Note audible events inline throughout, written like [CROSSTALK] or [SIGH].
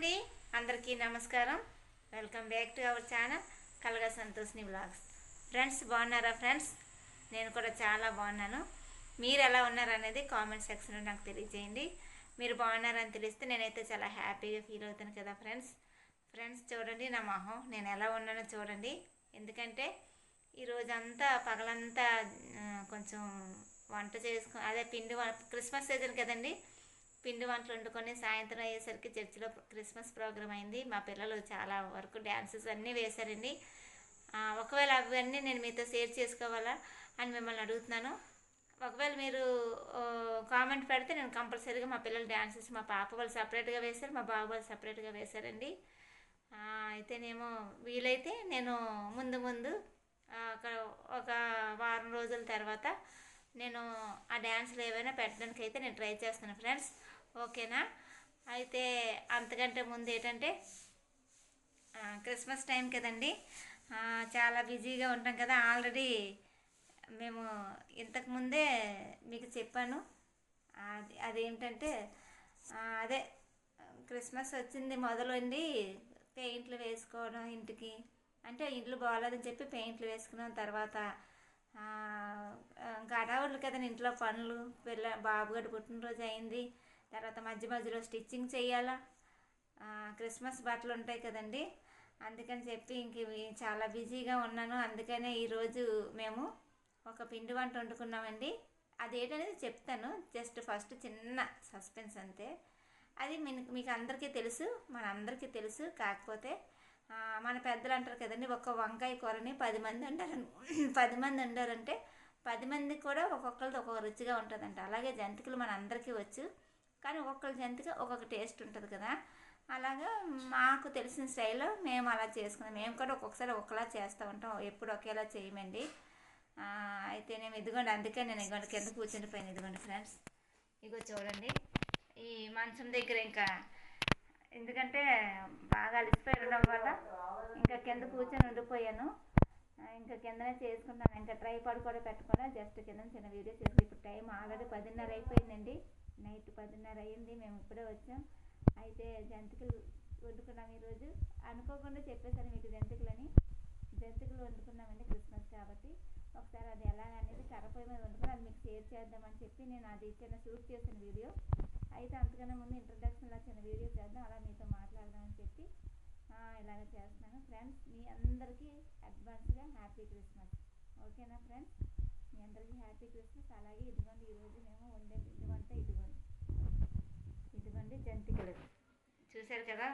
అండి. అందరికీ నమస్కారం. Welcome back to our channel కలగా సంతోష్ని బ్లాగ్స్. ఫ్రెండ్స్ బాగున్నారా ఫ్రెండ్స్? నేను కూడా చాలా బాగున్నాను. మీరు ఎలా ఉన్నారనేది కామెంట్ సెక్షన్లో నాకు తెలియజేయండి. మీరు బాగున్నారని తెలిస్తే నేనైతే చాలా హ్యాపీగా ఫీల్ అవుతాను కదా ఫ్రెండ్స్. ఫ్రెండ్స్ చూడండి నా మొహం. నేను ఎలా ఉన్నానో చూడండి. ఎందుకంటే ఈరోజు అంతా పగలంతా కొంచెం వంట చేసుకు అదే పిండి క్రిస్మస్ సీజన్ కదండి. పిండి వంటలు వండుకొని సాయంత్రం అయ్యేసరికి చర్చిలో క్రిస్మస్ ప్రోగ్రామ్ అయింది. మా పిల్లలు చాలా వరకు డ్యాన్సెస్ అన్నీ వేశారండి. ఒకవేళ అవన్నీ నేను మీతో షేర్ చేసుకోవాలా అని మిమ్మల్ని అడుగుతున్నాను. ఒకవేళ మీరు కామెంట్ పెడితే నేను కంపల్సరీగా మా పిల్లలు డ్యాన్సెస్ మా పాప వాళ్ళు సపరేట్గా వేశారు మా బాబు వాళ్ళు సపరేట్గా వేశారండి. అయితేనేమో వీలైతే నేను ముందు ముందు ఒక ఒక వారం రోజుల తర్వాత నేను ఆ డ్యాన్స్లు ఏవైనా పెట్టడానికి అయితే నేను ట్రై చేస్తాను. ఫ్రెండ్స్ ఓకేనా? అయితే అంతకంటే ముందు ఏంటంటే క్రిస్మస్ టైం కదండి. చాలా బిజీగా ఉంటాం కదా. ఆల్రెడీ మేము ఇంతకుముందే మీకు చెప్పాను. అది అదేంటంటే అదే క్రిస్మస్ వచ్చింది మొదలండి. పెయింట్లు వేసుకోవడం ఇంటికి. అంటే ఇంట్లో బాగాలేదని చెప్పి పెయింట్లు వేసుకున్నాం తర్వాత. ఆ, కదండి ఇంట్లో పనులు. పిల్ల బాబుగడ్డ పుట్టినరోజు అయింది. తర్వాత మధ్య మధ్యలో స్టిచ్చింగ్ చేయాలా? క్రిస్మస్ బట్టలు ఉంటాయి కదండి. అందుకని చెప్పి ఇంక చాలా బిజీగా ఉన్నాను. అందుకనే ఈరోజు మేము ఒక పిండి వంట వండుకున్నామండి. అదేంటనేది చెప్తాను. జస్ట్ ఫస్ట్ చిన్న సస్పెన్స్ అంతే. అది మీకు మీకు అందరికీ తెలుసు మన అందరికీ తెలుసు. కాకపోతే మన పెద్దలు అంటారు కదండి ఒక వంకాయ కూరని పది మంది అంటారు [CLEARS THROAT] పది మంది అంటారంటే పది మంది కూడా ఒక్కొక్కరిది ఒక్కొక్క రుచిగా ఉంటుందంట. అలాగే జంతికలు మన అందరికీ వచ్చు. కానీ ఒక్కొక్కరి జంతిక ఒక్కొక్క టేస్ట్ ఉంటుంది కదా. అలాగా మాకు తెలిసిన స్టైల్లో మేము అలా చేసుకున్నాం. మేము కూడా ఒక్కొక్కసారి ఒకలా చేస్తూ ఉంటాం. ఎప్పుడు ఒకేలా చేయమండి. అయితే నేను ఇదిగోండి అందుకే నేను ఇదిగోండి కింద కూర్చుని పోయాను ఇదిగోండి ఫ్రెండ్స్. ఇగో చూడండి. ఈ మంచం దగ్గర ఇంకా ఎందుకంటే బాగా అలిసిపోయి ఉండడం వల్ల ఇంకా కింద కూర్చొని ఉండిపోయాను. ఇంకా కిందనే చేసుకుంటాను. ఇంకా ట్రైపాడ్ కూడా పెట్టకుండా జస్ట్ కింద చిన్న వీడియో చేసి ఇప్పుడు టైం ఆల్రెడీ పదిన్నర అయిపోయిందండి. నైట్ పదిన్నర అయింది మేము ఇప్పుడే వచ్చాం. అయితే జంతికలు వండుకున్నాం ఈరోజు. అనుకోకుండా చెప్పేశాను మీకు జంతికలని. జంతికలు వండుకున్నామండి క్రిస్మస్ కాబట్టి. ఒకసారి అది ఎలా అనేది కర్రపొయ్యి మీద వండుకుని అది మీకు షేర్ చేద్దామని చెప్పి నేను అది చిన్న షూట్ చేసిన వీడియో. అయితే అంతకన్నా ముందు ఇంట్రడక్షన్లో చిన్న వీడియో చేద్దాం అలా మీతో మాట్లాడదామని చెప్పి. ఇలాగ చేస్తున్నాను. ఫ్రెండ్స్ మీ అందరికీ అడ్వాన్స్గా హ్యాపీ క్రిస్మస్ ఓకేనా ఫ్రెండ్స్ మీ అందరికీ హ్యాపీ క్రిస్మస్ అలాగే ఇదిగోండి ఈరోజు మేము వండే పిండి వంట ఇదిగోండి. ఇదిగోండి జంతికలు చూశారు కదా?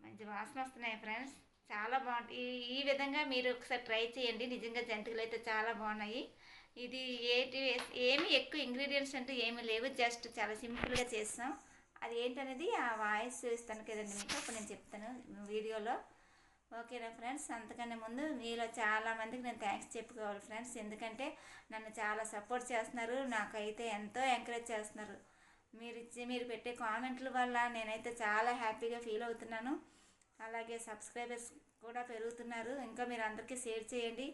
మంచి వాసన వస్తున్నాయి ఫ్రెండ్స్. చాలా బాగుంటాయి ఈ ఈ విధంగా మీరు ఒకసారి ట్రై చేయండి. నిజంగా జంతికలు అయితే చాలా బాగున్నాయి. ఇది ఏటి ఏమి ఎక్కువ ఇంగ్రీడియంట్స్ అంటే ఏమీ లేవు. జస్ట్ చాలా సింపుల్గా చేస్తాం. అది ఏంటనేది ఆ వాయిస్ ఇస్తాను కదండి మీకు. అప్పుడు నేను చెప్తాను వీడియోలో. ఓకేనా ఫ్రెండ్స్? అంతకన్నా ముందు మీలో చాలామందికి నేను థ్యాంక్స్ చెప్పుకోవాలి ఫ్రెండ్స్. ఎందుకంటే నన్ను చాలా సపోర్ట్ చేస్తున్నారు. నాకైతే ఎంతో ఎంకరేజ్ చేస్తున్నారు. మీరు ఇచ్చి మీరు పెట్టే కామెంట్ల వల్ల నేనైతే చాలా హ్యాపీగా ఫీల్ అవుతున్నాను. అలాగే సబ్స్క్రైబర్స్ కూడా పెరుగుతున్నారు. ఇంకా మీరు అందరికీ షేర్ చేయండి.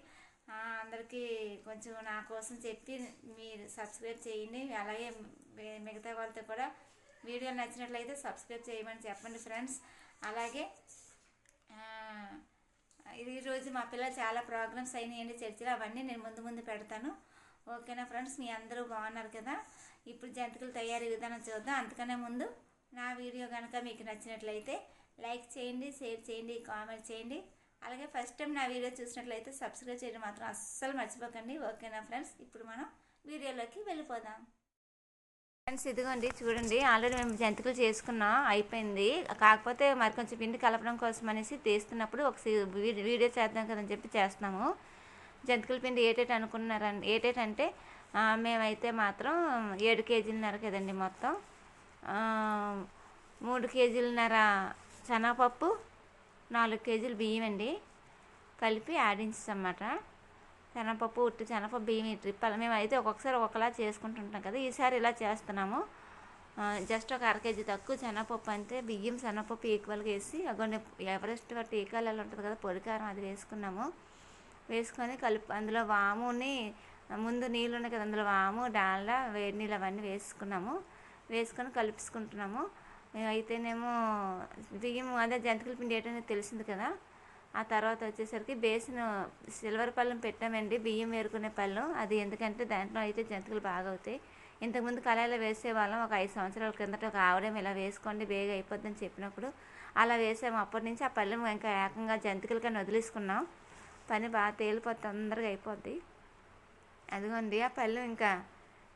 అందరికీ కొంచెం నా కోసం చెప్పి మీరు సబ్స్క్రైబ్ చేయండి. అలాగే మిగతా వాళ్ళతో కూడా వీడియో నచ్చినట్లయితే సబ్స్క్రైబ్ చేయమని చెప్పండి ఫ్రెండ్స్. అలాగే ఇది ఈరోజు మా పిల్లలు చాలా ప్రోగ్రామ్స్ అయినాయండి చర్చిలో అవన్నీ నేను ముందు ముందు పెడతాను. ఓకేనా ఫ్రెండ్స్? మీ అందరూ బాగున్నారు కదా? ఇప్పుడు జంతికలు తయారీ విధానం చూద్దాం. అందుకనే ముందు నా వీడియో కనుక మీకు నచ్చినట్లయితే లైక్ చేయండి షేర్ చేయండి కామెంట్ చేయండి. అలాగే ఫస్ట్ టైం నా వీడియో చూసినట్లయితే సబ్స్క్రైబ్ చేయడం మాత్రం అస్సలు మర్చిపోకండి. ఓకేనా ఫ్రెండ్స్? ఇప్పుడు మనం వీడియోలోకి వెళ్ళిపోదాం. ఫ్రెండ్స్ ఇదిగోండి చూడండి. ఆల్రెడీ మేము జంతికలు చేసుకున్నాం. అయిపోయింది. కాకపోతే మరి కొంచెం పిండి కలపడం కోసం అనేసి తీస్తున్నప్పుడు ఒక వీడి- వీడియో చేద్దాం కదని చెప్పి చేస్తున్నాము. జంతికల పిండి ఏటేటి అనుకున్నారండి ఏటేటంటే అంటే మేమైతే మాత్రం ఏడు కేజీలన్నర కదండి మొత్తం. మూడు కేజీలన్నర శనగపప్పు నాలుగు కేజీలు బియ్యం అండి. కలిపి అన్నమాట శనగపప్పు ఉట్టి శనగపప్పు బియ్యం ఈ ట్రిప్ అలా మేము అయితే ఒక్కొక్కసారి ఒకలా చేసుకుంటుంటాం కదా. ఈసారి ఇలా చేస్తున్నాము. జస్ట్ ఒక అర కేజీ తక్కువ శనగపప్పు అంతే. బియ్యం శనగపప్పు ఈక్వల్గా వేసి అగొండి ఎవరెస్ట్ టీకాలు ఎలా ఉంటుంది కదా పొడికారం అది వేసుకున్నాము. వేసుకొని కలిపి అందులో వాముని ముందు నీళ్ళు ఉన్నాయి కదా అందులో వాము డాల్డా వేడి నీళ్ళు అవన్నీ వేసుకున్నాము. వేసుకొని కలుపుకుంటున్నాము. అయితేనేమో బియ్యం అదే జంతికల పిండి ఏంటనేది తెలిసింది కదా. ఆ తర్వాత వచ్చేసరికి బేసిన్ సిల్వర్ పళ్ళం పెట్టామండి బియ్యం వేరుకునే పళ్ళం. అది ఎందుకంటే దాంట్లో అయితే జంతికలు బాగా అవుతాయి. ఇంతకుముందు కళాయిలో వేసేవాళ్ళం ఒక ఐదు సంవత్సరాల కిందట ఒక ఆవిడేం ఇలా వేసుకోండి బేగా అయిపోద్దని చెప్పినప్పుడు అలా వేసాము. అప్పటి నుంచి ఆ పళ్ళెం ఇంకా ఏకంగా జంతికలు కానీ వదిలేసుకున్నాం. పని బాగా తేలిపోతే తొందరగా అయిపోద్ది. అదిగోండి ఆ పళ్ళు ఇంకా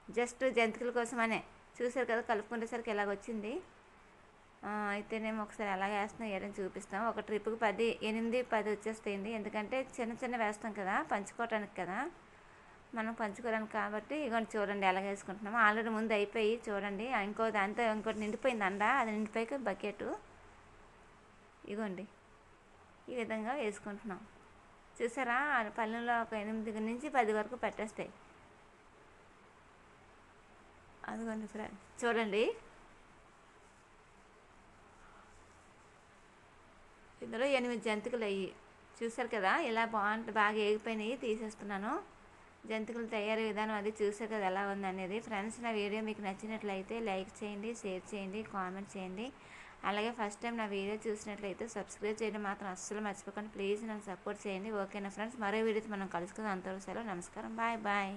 జస్ట్ జంతికల కోసమనే. చూసారు కదా కలుపుకునేసరికి ఇలాగ వచ్చింది అయితేనేమో ఒకసారి ఎలా వేస్తున్నాం ఏదైనా చూపిస్తాం. ఒక ట్రిప్కి పది ఎనిమిది పది వచ్చేస్తాయండి. ఎందుకంటే చిన్న చిన్న వేస్తాం కదా పంచుకోవటానికి కదా. మనం పంచుకోవడానికి కాబట్టి ఇగోండి చూడండి ఎలా వేసుకుంటున్నాము. ఆల్రెడీ ముందు అయిపోయి చూడండి. ఇంకో దాంతో ఇంకోటి నిండిపోయింది అండ అది నిండిపోయాక బకెట్ ఇగోండి ఈ విధంగా వేసుకుంటున్నాం. చూసారా? పళ్ళెంలో పల్లెల్లో ఒక ఎనిమిది నుంచి పది వరకు పెట్టేస్తాయి. అదిగోండి ఫ్రెండ్ చూడండి. ఇందులో ఎనిమిది జంతికలు అయ్యి చూసారు కదా? ఇలా బాగుంటుంది బాగా ఏగిపోయినాయి తీసేస్తున్నాను. జంతికలు తయారీ విధానం అది చూసారు కదా ఎలా ఉంది అనేది ఫ్రెండ్స్ నా వీడియో మీకు నచ్చినట్లయితే లైక్ చేయండి షేర్ చేయండి కామెంట్ చేయండి. అలాగే ఫస్ట్ టైం నా వీడియో చూసినట్లయితే సబ్స్క్రైబ్ చేయడం మాత్రం అస్సలు మర్చిపోకండి. ప్లీజ్ నన్ను సపోర్ట్ చేయండి. ఓకేనా ఫ్రెండ్స్? మరో వీడియోతో మనం కలుసుకుందాం. అంతవరకు సెలవు. నమస్కారం. Bye bye.